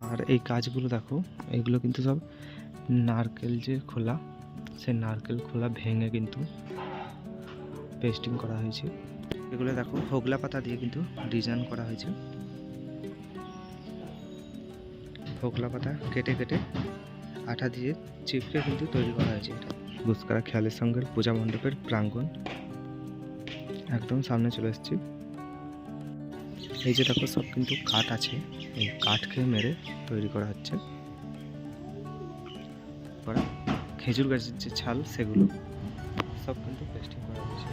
আর এই কাজগুলো দেখো এইগুলো কিন্তু সব নারকেল যে খোলা সে নারকেল খোলা ভেঙে কিন্তু পেস্টিং করা হয়েছে। এগুলো দেখো, হোগলা পাতা দিয়ে কিন্তু ডিজাইন করা হয়েছে। হোগলা পাতা কেটে কেটে আঠা দিয়ে চিপকে কিন্তু তৈরি করা হয়েছে গুসকারা খেয়ালের সঙ্গে পূজা মণ্ডপের প্রাঙ্গণ একদম সামনে চলে এসেছি। এই যে দেখো, সব কিন্তু কাঠ আছে। এই কাঠকে মেরে তৈরি করা হচ্ছে। খেজুর গাছের যে ছাল, সেগুলো সব কিন্তু পেস্টিং করা হচ্ছে।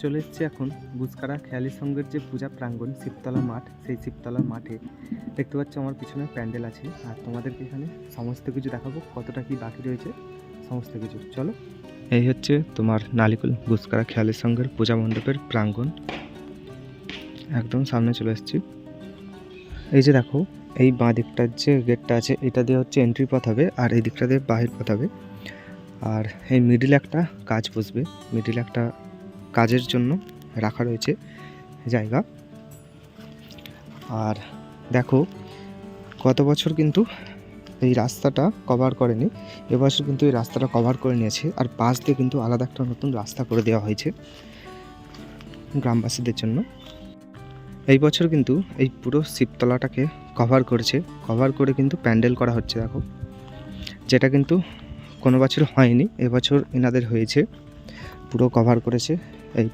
চলে এসছি এখন বুসকারা খেয়ালি সঙ্গের যে পূজা প্রাঙ্গণ, শিবতলা মাঠ। সেই শিবতলা মাঠে। দেখতে পাচ্ছ আমার পিছনে প্যান্ডেল আছে। আর তোমাদেরকে এখানে সমস্ত কিছু দেখাবো, কতটা কি বাকি রয়েছে। সমস্ত কিছু। চলো। এই হচ্ছে তোমার নালিকুল বুসকারা খেয়ালি সঙ্গের পূজা মণ্ডপের প্রাঙ্গণ। একদম সামনে চলে এসেছি এই যে দেখো, এই বাঁ দিকটার যে গেটটা আছে, এটা দিয়ে হচ্ছে এন্ট্রি পথ হবে আর এই দিকটা দিয়ে বাহির পথ হবে। আর এই মিডিল একটা কাজ বসবে। মিডিল একটা কাজের জন্য রাখা রয়েছে জায়গা। আর দেখো, গত বছর কিন্তু এই রাস্তাটা কভার করেনি। এবছর কিন্তু এই রাস্তাটা কভার করে নিয়েছে আর পাশ দিয়ে কিন্তু আলাদা একটা নতুন রাস্তা করে দেওয়া হয়েছে গ্রামবাসীদের জন্য। এই বছর কিন্তু এই পুরো শিবতলাটাকে কভার করেছে। কভার করে কিন্তু প্যান্ডেল করা হচ্ছে, দেখো। যেটা কিন্তু কোনো বছর হয়নি, এবছর এনাদের হয়েছে। পুরো কভার করেছে এই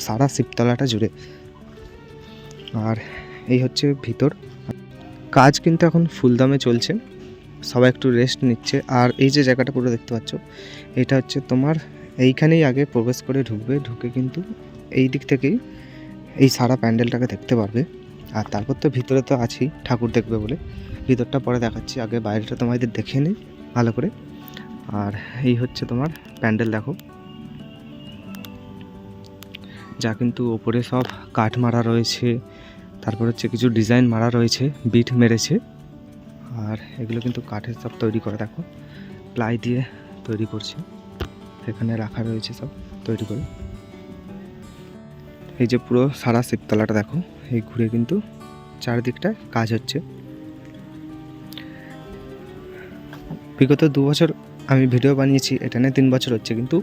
সারা শিবতলাটা জুড়ে। আর এই হচ্ছে ভিতর। কাজ কিন্তু এখন ফুলদামে চলছে। সবাই একটু রেস্ট নিচ্ছে। আর এই যে জায়গাটা পুরো দেখতে পাচ্ছ, এটা হচ্ছে তোমার এইখানেই আগে প্রবেশ করে ঢুকবে। ঢুকে কিন্তু এই দিক থেকেই এই সারা প্যান্ডেলটাকে দেখতে পারবে। আর তারপর তো ভিতরে তো আছেই ঠাকুর দেখবে বলে। ভিতরটা পরে দেখাচ্ছি, আগে বাইরেটা তোমাদের দেখে নিই ভালো করে। আর এই হচ্ছে তোমার প্যান্ডেল দেখো। যা কিন্তু ওপরে সব কাঠ মারা রয়েছে। তারপর হচ্ছে কিছু ডিজাইন মারা রয়েছে বিট মেরেছে। এগুলো কিন্তু কাঠের সব তৈরি করে, দেখো। প্লাই দিয়ে তৈরি করছে। এখানে রাখা রয়েছে সব তৈরি করে। এই যে পুরো সারা শিবতলাটা দেখো, এই ঘুরে কিন্তু চারদিকটায় কাজ হচ্ছে। বিগত দু বছর আমি ভিডিও বানিয়েছি, এটা নিয়ে তিন বছর হচ্ছে, কিন্তু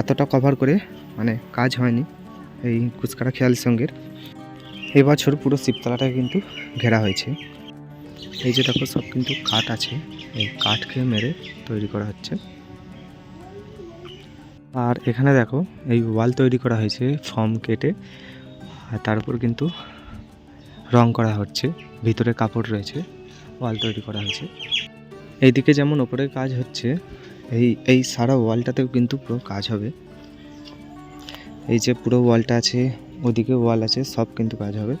এতটা কভার করে মানে কাজ হয়নি এই কুচকাটা খেয়াল সঙ্গের। এবছর পুরো শিবতলাটাকে কিন্তু ঘেরা হয়েছে। এই যে দেখো, সব কিন্তু কাঠ আছে। এই কাঠকে মেরে তৈরি করা হচ্ছে। আর এখানে দেখো, এই ওয়াল তৈরি করা হয়েছে ফর্ম কেটে। আর তারপর কিন্তু রং করা হচ্ছে। ভিতরে কাপড় রয়েছে, ওয়াল তৈরি করা হয়েছে। এইদিকে যেমন ওপরে কাজ হচ্ছে, এই এই সারা ওয়ালটাতেও কিন্তু পুরো কাজ হবে। এই যে পুরো ওয়ালটা আছে, ওদিকে ওয়াল আছে, সব কিন্তু কাজ হবে।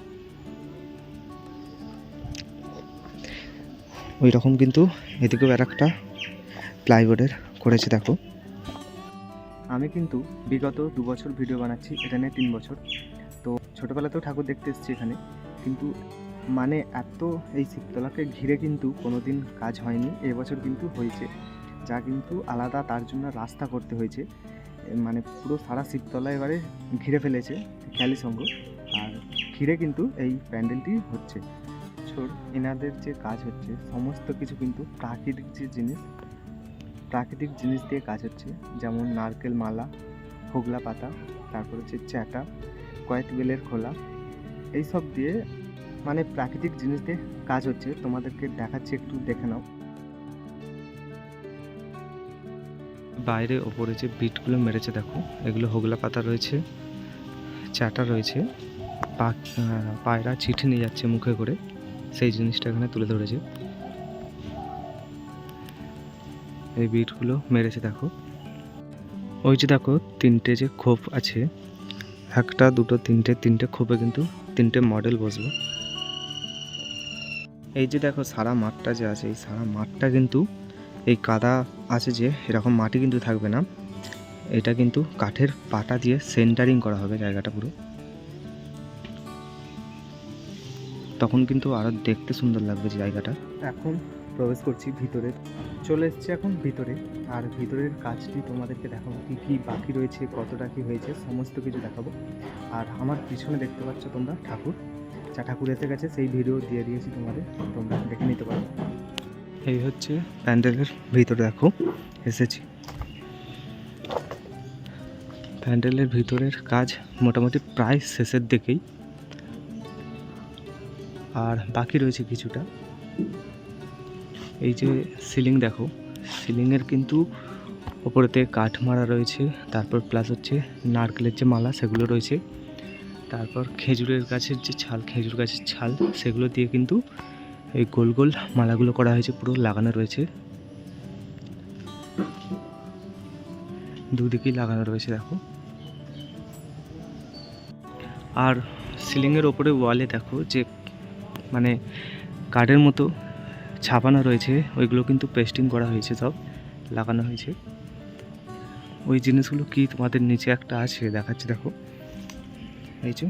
ওই রকম কিন্তু এদিকেও আর একটা প্লাইবোর্ডের করেছে, দেখো। আমি কিন্তু বিগত দু বছর ভিডিও বানাচ্ছি, এটা নিয়ে তিন বছর। তো ছোটোবেলাতেও ঠাকুর দেখতে এসেছি এখানে। কিন্তু মানে এত এই শিবতলাকে ঘিরে কিন্তু কোনো দিন কাজ হয়নি, এবছর কিন্তু হয়েছে। যা কিন্তু আলাদা, তার জন্য রাস্তা করতে হয়েছে। মানে পুরো সারা শিবতলা এবারে ঘিরে ফেলেছে, খেয়ালি সঙ্গ। আর ঘিরে কিন্তু এই প্যান্ডেলটি হচ্ছে। ছোট এনাদের যে কাজ হচ্ছে, সমস্ত কিছু কিন্তু প্রাকৃতিক যে জিনিস, প্রাকৃতিক জিনিস দিয়ে কাজ হচ্ছে, যেমন নারকেল মালা, হোগলা পাতা, তারপর হচ্ছে চ্যাটা, কয়েক বেলের খোলা, এইসব দিয়ে মানে প্রাকৃতিক জিনিস দিয়ে কাজ হচ্ছে। তোমাদেরকে দেখাচ্ছি, একটু দেখে নাও। বাইরে ওপরে যে বিটগুলো মেরেছে, দেখো, এগুলো হোগলা পাতা রয়েছে চাটা রয়েছে পায়রা চিঠি নিয়ে যাচ্ছে মুখে করে। সেই জিনিসটা এখানে তুলে ধরেছে। এই বিটগুলো মেরেছে, দেখো। ওই যে দেখো, তিনটে যে খোপ আছে, একটা, দুটো, তিনটে তিনটে খোপে কিন্তু তিনটে মডেল বসবে। এই যে দেখো, সারা মাঠটা যে আছে, এই সারা মাঠটা কিন্তু, এই কাদা আছে যে, এরকম মাটি কিন্তু থাকবে না। এটা কিন্তু কাঠের পাটা দিয়ে সেন্টারিং করা হবে জায়গাটা পুরো। তখন কিন্তু আরও দেখতে সুন্দর লাগবে জায়গাটা। এখন প্রবেশ করছি ভিতরে। চলে এসেছি এখন ভিতরে। আর ভিতরের কাজটি তোমাদেরকে দেখাবো কী কী বাকি রয়েছে কতটা কী হয়েছে সমস্ত কিছু দেখাবো। আর আমার পিছনে দেখতে পাচ্ছ তোমরা ঠাকুর। যা ঠাকুর এসে গেছে সেই ভিডিও দিয়ে দিয়েছি তোমাদের। তোমরা দেখে নিতে পারো। এই হচ্ছে প্যান্ডেলের ভিতরে দেখো। এসেছি। প্যান্ডেলের ভিতরের কাজ মোটামুটি প্রায় শেষের দিকেই। আর বাকি রয়েছে কিছুটা। এই যে সিলিং দেখো, সিলিংয়ের কিন্তু ওপরেতে কাঠ মারা রয়েছে, তারপর প্লাস হচ্ছে নারকেলের যে মালা, সেগুলো রয়েছে। তারপর খেজুরের গাছের যে ছাল, খেজুর গাছের ছাল, সেগুলো দিয়ে কিন্তু এই গোল গোল মালাগুলো করা হয়েছে, পুরো লাগানো রয়েছে। দুদিকেই লাগানো রয়েছে, দেখো। আর সিলিংয়ের ওপরে ওয়ালে দেখো যে মানে কার্ডের মতো ছাপানো রয়েছে, ওইগুলো কিন্তু পেস্টিং করা হয়েছে সব, লাগানো হয়েছে। ওই জিনিসগুলো কি তোমাদের নিচে একটা আছে, দেখাচ্ছি দেখো। এই যে,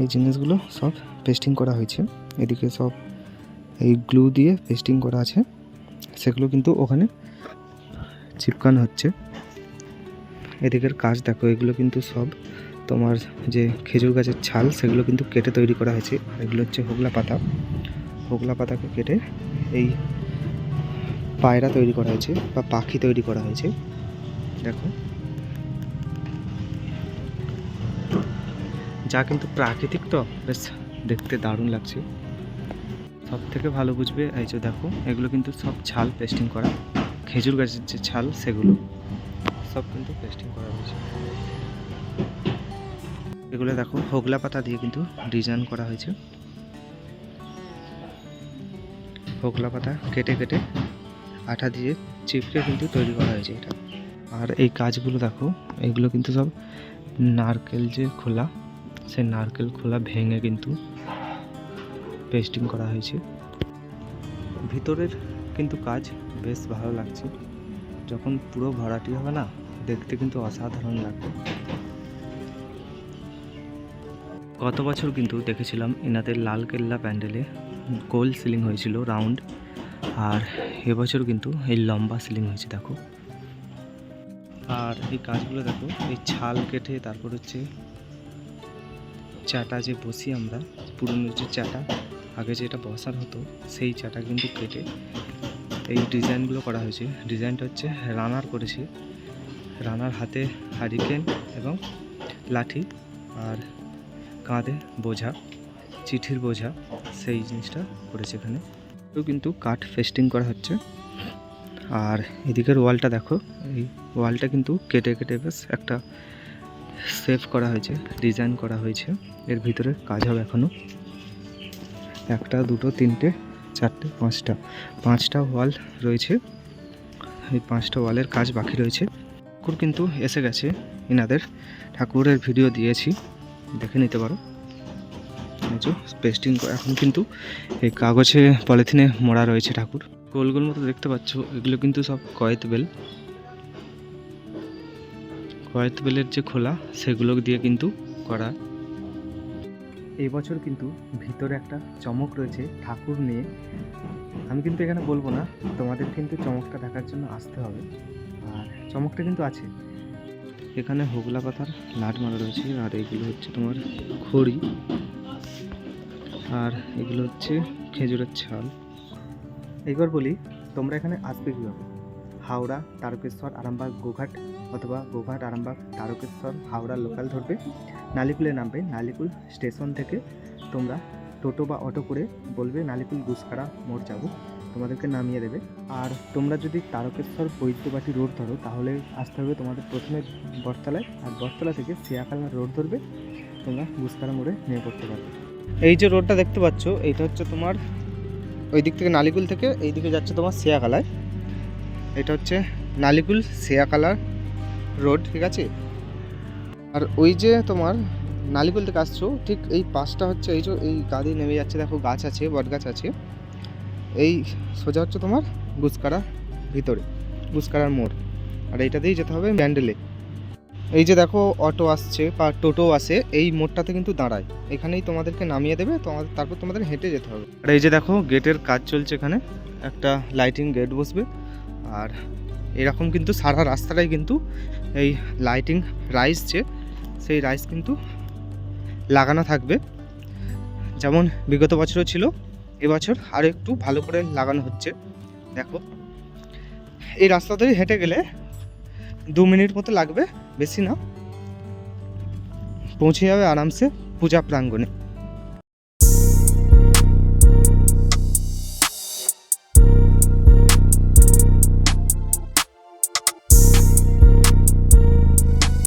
এই জিনিসগুলো সব পেস্টিং করা হয়েছে, এদিকে সব এই গ্লু দিয়ে পেস্টিং করা আছে, সেগুলো কিন্তু ওখানে চিপকানো হচ্ছে। এদিকের কাজ দেখো, এগুলো কিন্তু সব তোমার যে খেজুর গাছের ছাল, সেগুলো কিন্তু কেটে তৈরি করা হয়েছে। এগুলো হচ্ছে হোগলা পাতা। হোগলা পাতাকে কেটে এই পায়রা তৈরি করা হয়েছে বা পাখি তৈরি করা হয়েছে। দেখো। যা কিন্তু প্রাকৃতিক তো, বেশ দেখতে দারুণ লাগছে। সব থেকে ভালো বুঝবে, এই যে দেখো, এগুলো কিন্তু সব ছাল পেস্টিং করা। খেজুর গাছের যে ছাল, সেগুলো সব কিন্তু পেস্টিং করা হয়েছে। এগুলো দেখো, হোগলা পাতা দিয়ে কিন্তু ডিজাইন করা হয়েছে। হোগলা পাতা কেটে কেটে আঠা দিয়ে চিপকে কিন্তু তৈরি করা হয়েছে এটা। আর এই কাজগুলো দেখো, এগুলো কিন্তু সব নারকেল যে খোলা, সেই নারকেল খোলা ভেঙে কিন্তু পেস্টিং করা হয়েছে। ভিতরের কিন্তু কাজ বেশ ভালো লাগছে। যখন পুরো ভরাটি হবে না, দেখতে কিন্তু অসাধারণ লাগবে। গত বছর কিন্তু দেখেছিলাম এনাদের লাল কেল্লা প্যান্ডেলে গোল সিলিং হয়েছিল রাউন্ড, আর এবছর কিন্তু এই লম্বা সিলিং হয়েছে, দেখো। আর এই কাজগুলো দেখো, এই ছাল কেটে তারপর হচ্ছে চাটা যে বসি আমরা, পুরনো যে চাটা আগে যেটা বসার হতো, সেই চাটা কিন্তু কেটে এই ডিজাইনগুলো করা হয়েছে। ডিজাইনটা হচ্ছে রানার করেছে, রানার হাতে হারিকেন এবং লাঠি, আর কাঁধে বোঝা, চিঠির বোঝা, সেই জিনিসটা করেছে এখানে। তো কিন্তু কাঠ ফেস্টিং করা হচ্ছে। আর এদিকের ওয়ালটা দেখো, এই ওয়ালটা কিন্তু কেটে কেটে বেশ একটা সেভ করা হয়েছে, ডিজাইন করা হয়েছে। এর ভিতরে কাজ হবে এখনও একটা, দুটো, তিনটে, চারটে, পাঁচটা। পাঁচটা ওয়াল রয়েছে। এই পাঁচটা ওয়ালের কাজ বাকি রয়েছে। ঠাকুর কিন্তু এসে গেছে। ইনাদের ঠাকুরের ভিডিও দিয়েছি। দেখে নিতে পারো। পেস্টিং এখন কিন্তু এই কাগজে পলিথিনে মোড়া রয়েছে ঠাকুর। গোল গোল মতো দেখতে পাচ্ছ, এগুলো কিন্তু সব কয়েত বেল। কয়েত বেলের যে খোলা, সেগুলো দিয়ে কিন্তু করা। এই বছর কিন্তু ভিতরে একটা চমক রয়েছে ঠাকুর নিয়ে। আমি কিন্তু এখানে বলব না, তোমাদের কিন্তু চমকটা দেখার জন্য আসতে হবে। আর চমকটা কিন্তু আছে। এখানে হোগলা পাতার লাট মারা রয়েছে, আর এগুলো হচ্ছে তোমার খড়ি। আর এগুলো হচ্ছে খেজুরের ছাল। এইবার বলি, তোমরা এখানে আসবে কীভাবে? হাওড়া, তারকেশ্বর, আরামবাগ, গোঘাট অথবা গোঘাট, আরামবাগ, তারকেশ্বর, হাওড়া লোকাল ধরবে। নালিকুলে নামবে নালিকুল স্টেশন থেকে তোমরা টোটো বা অটো করে বলবে নালিকুল গুসকারা মোড় যাব। তোমাদেরকে নামিয়ে দেবে। আর তোমরা যদি তারকেশ্বর বৈদ্যবাটি রোড ধরো, তাহলে আসতে হবে তোমাদের প্রথমে বটতলায়। আর বটতলা থেকে সিয়াখালা রোড ধরবে, তোমরা গুসকারা মোড়ে নিয়ে পড়তে পারবে। এই যে রোডটা দেখতে পাচ্ছ, এইটা হচ্ছে তোমার ওই দিক থেকে নালিকুল থেকে, এই দিকে যাচ্ছে তোমার শেয়াকালায় এটা হচ্ছে নালিকুল শেয়াকালা রোড, ঠিক আছে? আর ওই যে তোমার নালিকুল থেকে আসছো, ঠিক এই পাশটা হচ্ছে, এই যে এই গাড়ি নেমে যাচ্ছে, দেখো গাছ আছে বট গাছ আছে। এই সোজা হচ্ছে তোমার গুসকারা ভিতরে গুসকারার মোড়। আর এইটা এইটাতেই যেতে হবে ব্যান্ডেলে এই যে দেখো, অটো আসছে বা টোটো আসে, এই মোড়টাতে কিন্তু দাঁড়ায়। এখানেই তোমাদেরকে নামিয়ে দেবে, তোমাদের, তারপর তোমাদের হেঁটে যেতে হবে। আর এই যে দেখো, গেটের কাজ চলছে এখানে। একটা লাইটিং গেট বসবে। আর এরকম কিন্তু সারা রাস্তাটাই কিন্তু এই লাইটিং রাইস যে, সেই রাইস কিন্তু লাগানো থাকবে। যেমন বিগত বছরও ছিল এবছর আর একটু ভালো করে লাগানো হচ্ছে। দেখো, এই রাস্তা ধরে হেঁটে গেলে দু মিনিট মতো লাগবে, বেশি না। পৌঁছে যাবে আরামসে পূজা প্রাঙ্গণে।